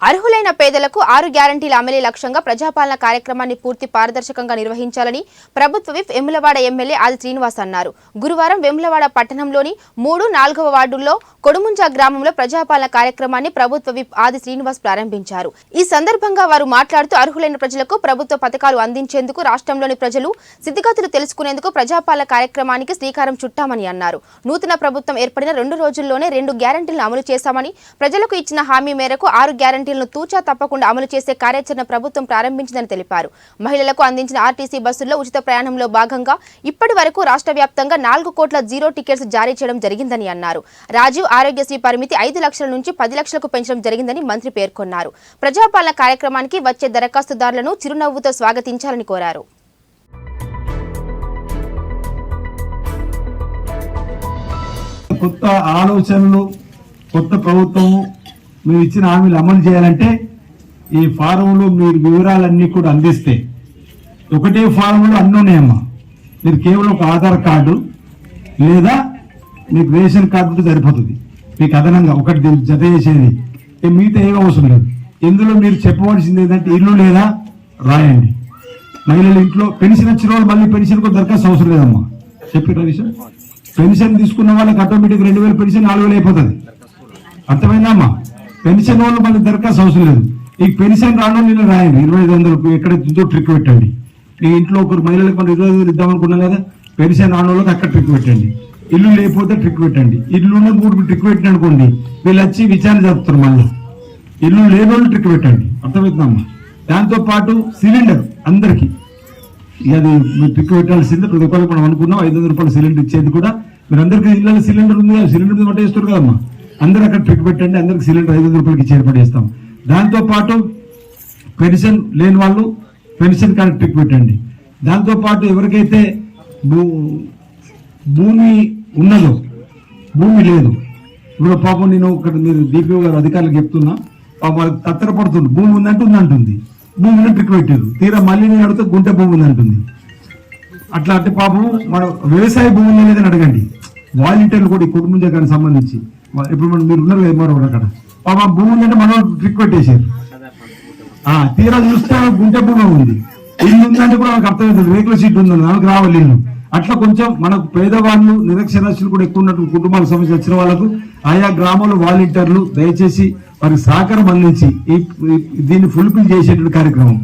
అర్హులైన పేదలకు ఆరు గ్యారంటీల అమలీ లక్ష్యంగా ప్రజాపాలన కార్యక్రమాన్ని పూర్తి పారదర్శకంగా నిర్వహించాలని ప్రభుత్వ విప్ వెములవాడ ఎమ్మెల్యే ఆది శ్రీనివాస్ అన్నారు. గురువారం వెములవాడ పట్టణంలోని మూడు నాలుగవ వార్డుల్లో కొడుముంజా గ్రామంలో ప్రజాపాలన కార్యక్రమాన్ని ప్రభుత్వ విప్ ఆది శ్రీనివాస్ ప్రారంభించారు. ఈ సందర్భంగా వారు మాట్లాడుతూ అర్హులైన ప్రజలకు ప్రభుత్వ పథకాలు అందించేందుకు రాష్ట్రంలోని ప్రజలు స్థితిగతులు తెలుసుకునేందుకు ప్రజాపాలన కార్యక్రమానికి శ్రీకారం చుట్టామని అన్నారు. నూతన ప్రభుత్వం ఏర్పడిన రెండు రోజుల్లోనే రెండు గ్యారంటీలను అమలు చేశామని ప్రజలకు ఇచ్చిన హామీ మేరకు ఆరు గ్యారంటీ గ్యారంటీలను తూచా తప్పకుండా అమలు చేసే కార్యాచరణ ప్రభుత్వం ప్రారంభించిందని తెలిపారు. మహిళలకు అందించిన ఆర్టీసీ బస్సుల్లో ఉచిత ప్రయాణంలో భాగంగా ఇప్పటి వరకు రాష్ట్ర వ్యాప్తంగా నాలుగు కోట్ల జీరో టికెట్స్ జారీ చేయడం జరిగిందని అన్నారు. రాజీవ్ ఆరోగ్యశ్రీ పరిమితి ఐదు లక్షల నుంచి పది లక్షలకు పెంచడం జరిగిందని మంత్రి పేర్కొన్నారు. ప్రజాపాలన కార్యక్రమానికి వచ్చే దరఖాస్తుదారులను చిరునవ్వుతో స్వాగతించాలని కోరారు. కొత్త ఆలోచనలు కొత్త ప్రభుత్వము మీరు ఇచ్చిన హామీలు అమలు చేయాలంటే ఈ ఫారంలో మీరు వివరాలన్నీ కూడా అందిస్తే. ఒకటే ఫారంలో అన్నీ ఉన్నాయమ్మా. మీరు కేవలం ఒక ఆధార్ కార్డు లేదా మీకు రేషన్ కార్డు ఉంటే సరిపోతుంది. మీకు అదనంగా ఒకటి జత చేసేది. మిగతా ఏమి అవసరం లేదు. ఇందులో మీరు చెప్పవలసింది ఏంటంటే ఇల్లు లేదా రాయండి. మహిళల ఇంట్లో పెన్షన్ వచ్చిన వాళ్ళు మళ్ళీ పెన్షన్ కూడా దరఖాస్తు అవసరం లేదమ్మా. చెప్పి విషయం పెన్షన్ తీసుకున్న వాళ్ళకి ఆటోమేటిక్ రెండు వేల పెన్షన్ నాలుగు వేలు అయిపోతుంది. అర్థమైందమ్మా పెన్షన్ వాళ్ళు మళ్ళీ దరఖాస్తు అవసరం లేదు. ఈ పెన్షన్ రాను నేను రాయండి ఇరవై ఐదు వందలు ఎక్కడ ఉందో ట్రిక్ పెట్టండి. మీ ఇంట్లో ఒకరు మహిళలకు మనం ఇరవై ఐదు వేలు ఇద్దాం కదా పెన్షన్ రాని వాళ్ళకి అక్కడ ట్రిక్ పెట్టండి. ఇల్లు లేకపోతే ట్రిక్ పెట్టండి. ఇల్లు ఉన్న మూడు ట్రిక్ పెట్టిన అనుకోండి వీళ్ళు వచ్చి విచారణ జరుపుతారు మళ్ళీ. ఇల్లు లేని వాళ్ళు ట్రిక్ పెట్టండి. అర్థమవుతుందమ్మా? దాంతో పాటు సిలిండర్ అందరికీ. ఇక అది మీరు టిక్ పెట్టాల్సిందే. ప్రతి ఒక్కరికి మనం అనుకున్నాం ఐదు వందల రూపాయల సిలిండర్ ఇచ్చేది కూడా. మీరు అందరికీ ఇళ్ళలో సిలిండర్ ఉంది సిలిండర్ మీద పట్టేస్తారు కదమ్మా? అందరూ అక్కడ ట్రిక్ పెట్టండి అందరికి సిలిండర్ ఐదు వందల రూపాయలకి చేర్పడేస్తాం దాంతోపాటు పెన్షన్ లేని వాళ్ళు పెన్షన్ కార్డు ట్రిక్ పెట్టండి. దాంతోపాటు ఎవరికైతే భూ భూమి ఉన్నదో భూమి లేదు ఇప్పుడు పాపం నేను ఇక్కడ మీరు డిపిఓ గారు అధికారులకు చెప్తున్నా పాపం వాళ్ళకి తత్తరపడుతుంది భూమి ఉందంటే ఉందంటుంది. భూమి ఉన్న ట్రిక్ పెట్టారు. తీరా మళ్ళీ నేను అడిగితే గుంట భూమి ఉందంటుంది. అట్లా అంటే పాపం మన వ్యవసాయ భూమి లేదని అడగండి. వాలంటీర్లు కూడా ఈ కుటుంబం దగ్గరకు సంబంధించి. ఇప్పుడు మనం మీరు ఉన్నారు కదా మరో అక్కడ. పాపం భూమి ఉందంటే మనం ట్రిక్ పెట్టేశారు ఆ తీరా చూస్తే గుంట గుంటె భూమి ఉంది. ఇల్లు ఉందంటే కూడా మనకు అర్థమవుతుంది రేకుల సీట్ ఉందని మనకు రావాలి ఇల్లు. అట్లా కొంచెం మనకు పేదవాళ్ళు నిరక్షరాస్యులు కూడా ఎక్కువ ఉన్నట్టు కుటుంబాల సమస్య వచ్చిన వాళ్ళకు ఆయా గ్రామాల వాలంటీర్లు దయచేసి వారికి సహకారం అందించి ఈ- దీన్ని ఫుల్ఫిల్ చేసేటువంటి కార్యక్రమం.